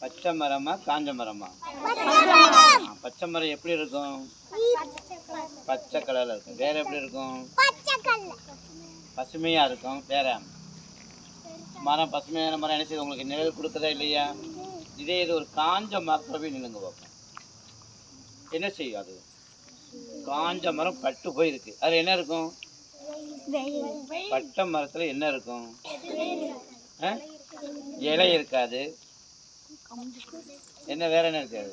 பச்சை மரமா காஞ்ச மரமா? பச்சை மரம். எப்படி இருக்கும்? பச்சை கலர்ல இருக்கும். வேற எப்படி இருக்கும்? பசுமையா இருக்கும். வேற? மரம் பசுமையான மரம். என்ன செய்யுது? உங்களுக்கு நிழல் கொடுக்குதா இல்லையா? இதே இது ஒரு காஞ்ச மரத்துல போய் நில்லுங்க பார்ப்போம் என்ன செய்யும் அது? காஞ்ச மரம் பட்டு போயிருக்கு. அதுல என்ன இருக்கும்? பட்டை மரத்துல என்ன இருக்கும்? இலை இருக்காது. என்ன வேற என்ன இருக்காது?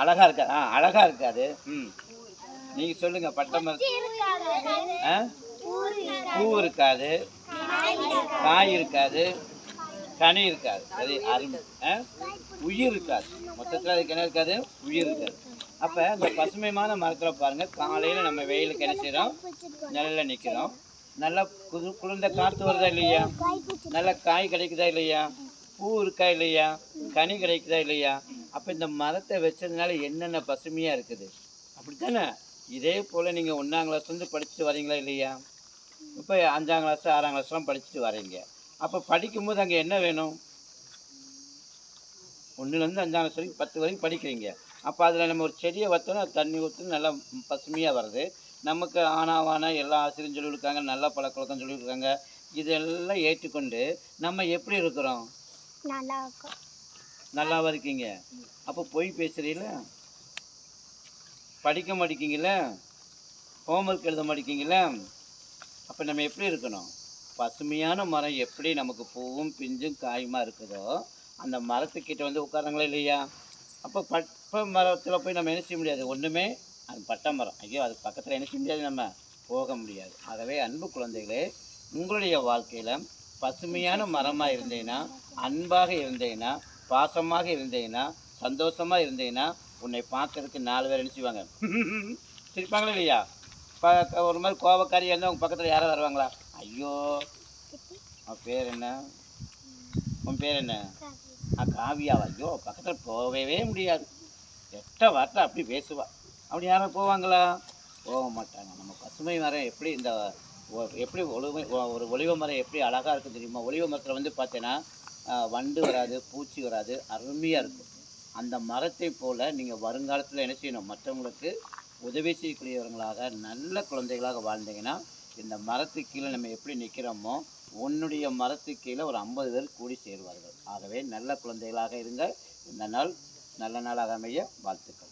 அழகா இருக்காது. ஆ அழகா இருக்காது. ம். நீங்க சொல்லுங்க பட்டை மரம் ஆ? பூ இருக்காது. காய் இருக்காது. கனி இருக்காது. அது அருமை. ஆ? உயிர் இருக்காது. மொத்தத்தில் அதுக்கு என்ன இருக்காது? உயிர் இருக்காது. அப்போ இந்த பசுமைமான மரத்தில் பாருங்கள் காலையில் நம்ம வெயிலுக்கு என்ன செய்கிறோம் நிழல்ல நிற்கிறோம் நல்லா குது குளிர்ந்த காற்று வருதா இல்லையா? நல்லா காய் கிடைக்குதா இல்லையா? பூ இருக்கா இல்லையா? கனி கிடைக்குதா இல்லையா? அப்போ இந்த மரத்தை வச்சதுனால என்னென்ன பசுமையாக இருக்குது? அப்படித்தானே? இதே போல் நீங்கள் ஒன்றாம் கிளாஸ்லேருந்து படிச்சுட்டு வரீங்களா இல்லையா? இப்போ அஞ்சாம் கிளாஸ் ஆறாம் கிளாஸ்லாம் படிச்சுட்டு வரீங்க. அப்போ படிக்கும்போது அங்கே என்ன வேணும்? ஒன்றுலேருந்து அஞ்சாம் கிளாஸ் வரைக்கும் பத்து வரைக்கும் படிக்கிறீங்க. அப்போ அதில் நம்ம ஒரு செடியை வச்சோன்னா தண்ணி ஊற்றி நல்லா பசுமையாக வருது நமக்கு ஆனாவானா எல்லா ஆசிரியரும் சொல்லியிருக்காங்க நல்ல பழக்கவழக்கம் சொல்லியிருக்காங்க. இதெல்லாம் ஏற்றுக்கொண்டு நம்ம எப்படி இருக்கிறோம்? நல்லா இருக்கும். நல்லாவா இருக்கீங்க? அப்போ பொய் பேசுறீங்கள? படிக்க மாட்டேங்கிங்கள ஹோம்ஒர்க் எழுத மாட்டேங்கிங்கள அப்போ நம்ம எப்படி இருக்கணும்? பசுமையான மரம் எப்படி நமக்கு பூவும் பிஞ்சும் காயுமா இருக்குதோ அந்த மரத்துக்கிட்ட வந்து உட்காராங்களா இல்லையா? அப்போ பட்டை மரத்தில் போய் நம்ம என்ன செய்ய முடியாது? ஒன்றுமே அது பட்டை மரம் ஐயோ அது பக்கத்தில் என்ன முடியாது நம்ம போக முடியாது. ஆகவே அன்பு குழந்தைகளே உங்களுடைய வாழ்க்கையில் பசுமையான மரமாக இருந்தீங்கன்னா அன்பாக இருந்தீங்கன்னா பாசமாக இருந்தீங்கன்னா சந்தோஷமாக இருந்தீங்கன்னா உன்னை பார்க்கறதுக்கு நாலு பேர் என்ன செய்வாங்க? சிரிப்பாங்களா இல்லையா? ஒரு மாதிரி கோபக்காரியாக இருந்தால் உங்கள் பக்கத்தில் யாராவது வருவாங்களா? ஐயோ உன் பேர் என்ன? உன் பேர் என்ன? ஆ காவியாவா? ஐயோ பக்கத்தில் போகவே முடியாது. எட்ட வார்த்தை அப்படி பேசுவா. அப்படி யாரும் போவாங்களா? போக மாட்டாங்க. நம்ம பசுமை மரம் எப்படி இந்த எப்படி ஒளிவை ஒரு ஒளிவ மரம் எப்படி அழகாக இருக்கும் தெரியுமா? ஒளிவ மரத்தில் வந்து பார்த்தீங்கன்னா வண்டு வராது பூச்சி வராது அருமையாக இருக்கும். அந்த மரத்தை போல் நீங்கள் வருங்காலத்தில் என்ன செய்யணும்? மற்றவங்களுக்கு உதவி செய்யக்கூடியவர்களாக நல்ல குழந்தைகளாக வாழ்ந்தீங்கன்னா இந்த மரத்துக்கு கீழே நம்ம எப்படி நிற்கிறோமோ உன்னுடைய மரத்துக்கு கீழே ஒரு ஐம்பது பேர் கூடி சேருவார்கள். ஆகவே நல்ல குழந்தைகளாக இருங்க இந்த நாள் நல்ல நாளாக அமைய வாழ்த்துக்கள்.